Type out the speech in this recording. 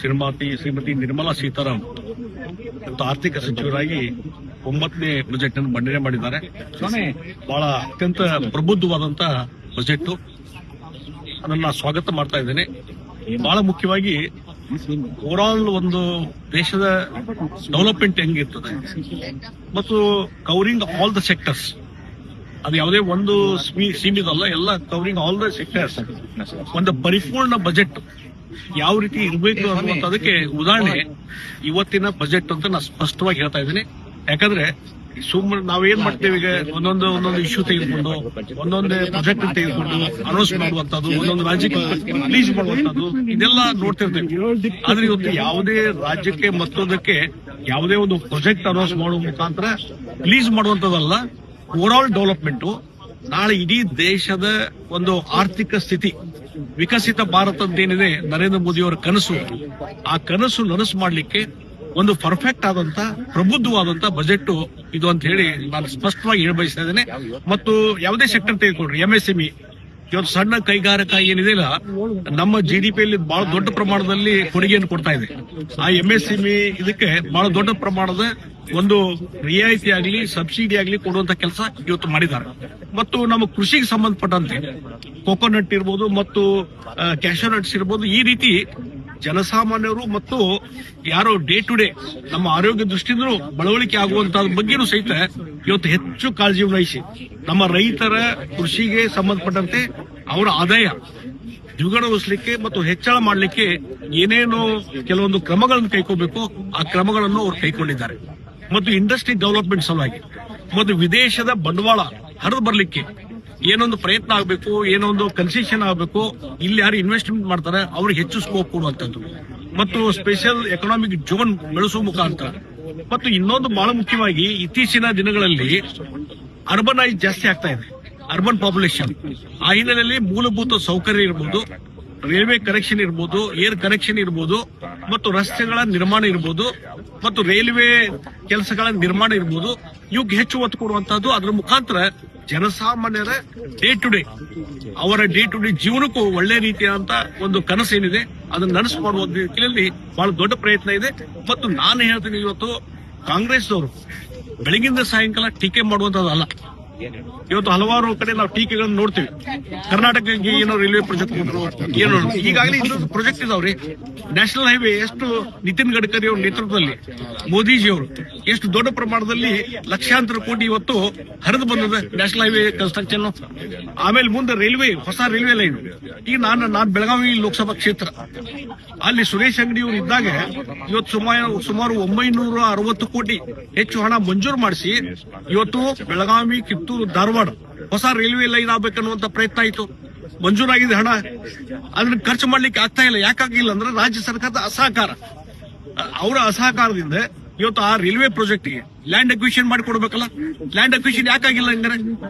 ಶ್ರೀಮತಿ ಶ್ರೀಮತಿ ನಿರ್ಮಲಾ ಸೀತಾರಾಮ್ ಮತ್ತು ಆರ್ಥಿಕ ಸಚಿವರಾಗಿ ಒಂಬತ್ತನೇ ಬಜೆಟ್ ಅನ್ನು ಮಂಡನೆ ಮಾಡಿದ್ದಾರೆ. ಬಹಳ ಅತ್ಯಂತ ಪ್ರಬುದ್ಧವಾದಂತಹ ಬಜೆಟ್. ಅದನ್ನ ಸ್ವಾಗತ ಮಾಡ್ತಾ ಇದ್ದೇನೆ. ಬಹಳ ಮುಖ್ಯವಾಗಿ ಓವರಾಲ್ ಒಂದು ದೇಶದ ಡೆವಲಪ್ಮೆಂಟ್ ಹೆಂಗಿರ್ತದೆ ಮತ್ತು ಕವರಿಂಗ್ ಆಲ್ ದ ಸೆಕ್ಟರ್ಸ್ ಅದು ಯಾವುದೇ ಒಂದು ಸೀಮಿತ ಅಲ್ಲ, ಎಲ್ಲ ಕವರಿಂಗ್ ಆಲ್ ದ ಸೆಕ್ಟರ್ಸ್ ಒಂದು ಪರಿಪೂರ್ಣ ಬಜೆಟ್. ಯಾವ ರೀತಿ ಇರಬೇಕು ಅನ್ನುವಂಥದಕ್ಕೆ ಉದಾಹರಣೆ ಇವತ್ತಿನ ಬಜೆಟ್ ಅಂತ ನಾನು ಸ್ಪಷ್ಟವಾಗಿ ಹೇಳ್ತಾ ಇದ್ದೀನಿ. ಯಾಕಂದ್ರೆ ಸುಮ್ಮನೆ ನಾವೇನ್ ಮಾಡ್ತೇವೆ ಈಗ? ಒಂದೊಂದು ಒಂದೊಂದು ಇಶ್ಯೂ ತೆಗೆದುಕೊಂಡು ಒಂದೊಂದೇ ಪ್ರಾಜೆಕ್ಟ್ ತೆಗೆದುಕೊಂಡು ಅನೌನ್ಸ್ ಮಾಡುವಂತದ್ದು ಒಂದೊಂದು ರಾಜ್ಯಕ್ಕೆ ರಿಲೀಸ್ ಮಾಡುವಂತದ್ದು ಇದೆಲ್ಲ ನೋಡ್ತಿರ್ತೇವೆ. ಆದ್ರೆ ಇವತ್ತು ಯಾವುದೇ ರಾಜ್ಯಕ್ಕೆ ಮತ್ತೊಂದಕ್ಕೆ ಯಾವುದೇ ಒಂದು ಪ್ರಾಜೆಕ್ಟ್ ಅನೌನ್ಸ್ ಮಾಡುವ ಮುಖಾಂತರ ರಿಲೀಸ್ ಮಾಡುವಂತದ್ದಲ್ಲ ಆಲ್ ಡೆವಲಪ್ಮೆಂಟ್ ನಾಳೆ ಇಡೀ ದೇಶದ ಒಂದು ಆರ್ಥಿಕ ಸ್ಥಿತಿ, ವಿಕಸಿತ ಭಾರತ ಅಂತೇನಿದೆ ನರೇಂದ್ರ ಮೋದಿ ಅವರ ಕನಸು. ಆ ಕನಸು ನನಸು ಮಾಡಲಿಕ್ಕೆ ಒಂದು ಪರ್ಫೆಕ್ಟ್ ಆದಂತ, ಪ್ರಬುದ್ಧವಾದಂತ ಬಜೆಟ್ ಇದು ಅಂತ ಹೇಳಿ ನಾನು ಸ್ಪಷ್ಟವಾಗಿ ಹೇಳ ಬಯಸ್ತಾ ಇದ್ದೇನೆ. ಮತ್ತು ಯಾವುದೇ ಸೆಕ್ಟರ್ ತೆಗೆದುಕೊಳ್ರಿ ಎಂಎಸ್ಎಂಇ ಇವತ್ತು ಸಣ್ಣ ಕೈಗಾರಿಕಾ ಏನಿದೆಯಲ್ಲ ನಮ್ಮ ಜಿ ಡಿ ಪಿಯಲ್ಲಿ ಬಹಳ ದೊಡ್ಡ ಪ್ರಮಾಣದಲ್ಲಿ ಕೊಡುಗೆಯನ್ನು ಕೊಡ್ತಾ ಇದೆ. ಆ ಎಂಎಸ್ಎಂಇ ಇದಕ್ಕೆ ಬಹಳ ದೊಡ್ಡ ಪ್ರಮಾಣದ ಒಂದು ರಿಯಾಯಿತಿ ಆಗಲಿ, ಸಬ್ಸಿಡಿ ಆಗಲಿ ಕೊಡುವಂತ ಕೆಲಸ ಇವತ್ತು ಮಾಡಿದ್ದಾರೆ. ಮತ್ತು ನಮ್ಮ ಕೃಷಿಗೆ ಸಂಬಂಧಪಟ್ಟಂತೆ ಕೋಕೋನಟ್ ಇರ್ಬೋದು ಮತ್ತು ಕ್ಯಾಶೋ ನಟ್ಸ್ ಇರ್ಬೋದು ಈ ರೀತಿ ಜನಸಾಮಾನ್ಯರು ಮತ್ತು ಯಾರು ಡೇ ಟು ಡೇ ನಮ್ಮ ಆರೋಗ್ಯ ದೃಷ್ಟಿಯಿಂದ ಬಳವಳಿಕೆ ಆಗುವಂತ ಬಗ್ಗೆನೂ ಸಹಿತ ಇವತ್ತು ಹೆಚ್ಚು ಕಾಳಜಿ ವಹಿಸಿ. ನಮ್ಮ ರೈತರ ಕೃಷಿಗೆ ಸಂಬಂಧಪಟ್ಟಂತೆ ಅವರ ಆದಾಯ ದ್ವಿಗುಣಗೊಳಿಸಲಿಕ್ಕೆ ಮತ್ತು ಹೆಚ್ಚಳ ಮಾಡಲಿಕ್ಕೆ ಏನೇನು ಕೆಲವೊಂದು ಕ್ರಮಗಳನ್ನು ಕೈಕೋಬೇಕು ಆ ಕ್ರಮಗಳನ್ನು ಅವರು ಕೈಗೊಂಡಿದ್ದಾರೆ ಮತ್ತು ಇಂಡಸ್ಟ್ರಿ ಡೆವಲಪ್ಮೆಂಟ್ ಸಲುವಾಗಿ. ಮತ್ತು ವಿದೇಶದ ಬಂಡವಾಳ ಹರಿದು ಬರಲಿಕ್ಕೆ ಏನೊಂದು ಪ್ರಯತ್ನ ಆಗಬೇಕು, ಏನೊಂದು ಕನ್ಸೆಷನ್ ಆಗಬೇಕು, ಇಲ್ಲಿ ಯಾರು ಇನ್ವೆಸ್ಟ್ಮೆಂಟ್ ಮಾಡ್ತಾರೆ, ಅವ್ರಿಗೆ ಹೆಚ್ಚು ಸ್ಕೋಪ್ ಕೊಡುವಂತದ್ದು ಮತ್ತು ಸ್ಪೆಷಲ್ ಎಕನಾಮಿಕ್ ಜೋನ್ ಬೆಳೆಸುವ ಮುಖಾಂತರ. ಮತ್ತು ಇನ್ನೊಂದು ಬಹಳ ಮುಖ್ಯವಾಗಿ ಇತ್ತೀಚಿನ ದಿನಗಳಲ್ಲಿ ಅರ್ಬನೈಸ್ ಜಾಸ್ತಿ ಆಗ್ತಾ ಇದೆ. ಅರ್ಬನ್ ಪಾಪ್ಯುಲೇಷನ್ ಆ ಹಿನ್ನೆಲೆಯಲ್ಲಿ ಮೂಲಭೂತ ಸೌಕರ್ಯ ಇರ್ಬೋದು ರೈಲ್ವೆ ಕನೆಕ್ಷನ್ ಇರ್ಬೋದು ಏರ್ ಕನೆಕ್ಷನ್ ಇರ್ಬೋದು, ಮತ್ತು ರಸ್ತೆಗಳ ನಿರ್ಮಾಣ ಇರ್ಬೋದು, ಮತ್ತು ರೈಲ್ವೆ ಕೆಲಸಗಳ ನಿರ್ಮಾಣ ಇರ್ಬೋದು ಇವಕ್ಕೆ ಹೆಚ್ಚು ಒತ್ತು ಕೊಡುವಂತಹದ್ದು ಅದರ ಮುಖಾಂತರ ಜನಸಾಮಾನ್ಯರ ಡೇ ಟು ಡೇ ಅವರ ಡೇ ಟು ಡೇ ಜೀವನಕ್ಕೂ ಒಳ್ಳೆ ರೀತಿಯಾದಂತ ಒಂದು ಕನಸು ಏನಿದೆ ಅದನ್ನ ನನಸು ಮಾಡುವ ರೀತಿಯಲ್ಲಿ ಬಹಳ ದೊಡ್ಡ ಪ್ರಯತ್ನ ಇದೆ. ಮತ್ತು ನಾನು ಹೇಳ್ತೀನಿ ಇವತ್ತು ಕಾಂಗ್ರೆಸ್ನವರು ಬೆಳಗಿಂದ ಸಾಯಂಕಾಲ ಟೀಕೆ ಮಾಡುವಂತದ್ದಲ್ಲ. ಇವತ್ತು ಹಲವಾರು ಕಡೆ ನಾವು ಟೀಕೆಗಳನ್ನು ನೋಡ್ತೀವಿ. ಕರ್ನಾಟಕಕ್ಕೆ ಏನೋ ರೈಲ್ವೆ ಪ್ರಾಜೆಕ್ಟ್ ಏನೋ ಈಗಾಗಲೇ ಇನ್ನೊಂದು ಪ್ರಾಜೆಕ್ಟ್ ಇದಾವ್ರಿ. ನ್ಯಾಷನಲ್ ಹೈವೇ ಎಷ್ಟು ನಿತಿನ್ ಗಡ್ಕರಿ ಅವ್ರ ನೇತೃತ್ವದಲ್ಲಿ, ಮೋದಿಜಿ ಅವರು ಎಷ್ಟು ದೊಡ್ಡ ಪ್ರಮಾಣದಲ್ಲಿ ಲಕ್ಷಾಂತರ ಕೋಟಿ ಇವತ್ತು ಹರಿದು ಬಂದದ ನ್ಯಾಷನಲ್ ಹೈವೇ ಕನ್ಸ್ಟ್ರಕ್ಷನ್ ಆಮೇಲೆ ಮುಂದೆ ರೈಲ್ವೆ, ಹೊಸ ರೈಲ್ವೆ ಲೈನ್. ಈಗ ನಾನು ನಾನು ಬೆಳಗಾವಿ ಲೋಕಸಭಾ ಕ್ಷೇತ್ರ. ಅಲ್ಲಿ ಸುರೇಶ್ ಅಂಗಡಿ ಅವರು ಇದ್ದಾಗ ಇವತ್ತು ಸುಮಾರು ಸುಮಾರು ಒಂಬೈನೂರ ಅರವತ್ತು ಕೋಟಿ ಹೆಚ್ಚು ಹಣ ಮಂಜೂರು ಮಾಡಿಸಿ ಇವತ್ತು ಬೆಳಗಾವಿ, ಕಿತ್ತೂರು, ಧಾರವಾಡ ಹೊಸ ರೈಲ್ವೆ ಲೈನ್ ಆಗ್ಬೇಕನ್ನುವಂತ ಪ್ರಯತ್ನ ಆಯಿತು. ಮಂಜೂರಾಗಿದೆ ಹಣ. ಅದನ್ನ ಖರ್ಚು ಮಾಡ್ಲಿಕ್ಕೆ ಆಗ್ತಾ ಇಲ್ಲ. ಯಾಕಾಗಿಲ್ಲ ಅಂದ್ರೆ ರಾಜ್ಯ ಸರ್ಕಾರದ ಅಸಹಕಾರ. ಅವರ ಅಸಹಕಾರದಿಂದ ಇವತ್ತು ಆ ರೈಲ್ವೆ ಪ್ರಾಜೆಕ್ಟ್ಗೆ ಲ್ಯಾಂಡ್ ಅಕ್ವಿಷನ್ ಮಾಡಿಕೊಡ್ಬೇಕಲ್ಲ. ಲ್ಯಾಂಡ್ ಅಕ್ವಿಷನ್ ಯಾಕಾಗಿಲ್ಲ ಹಂಗಾರೆ?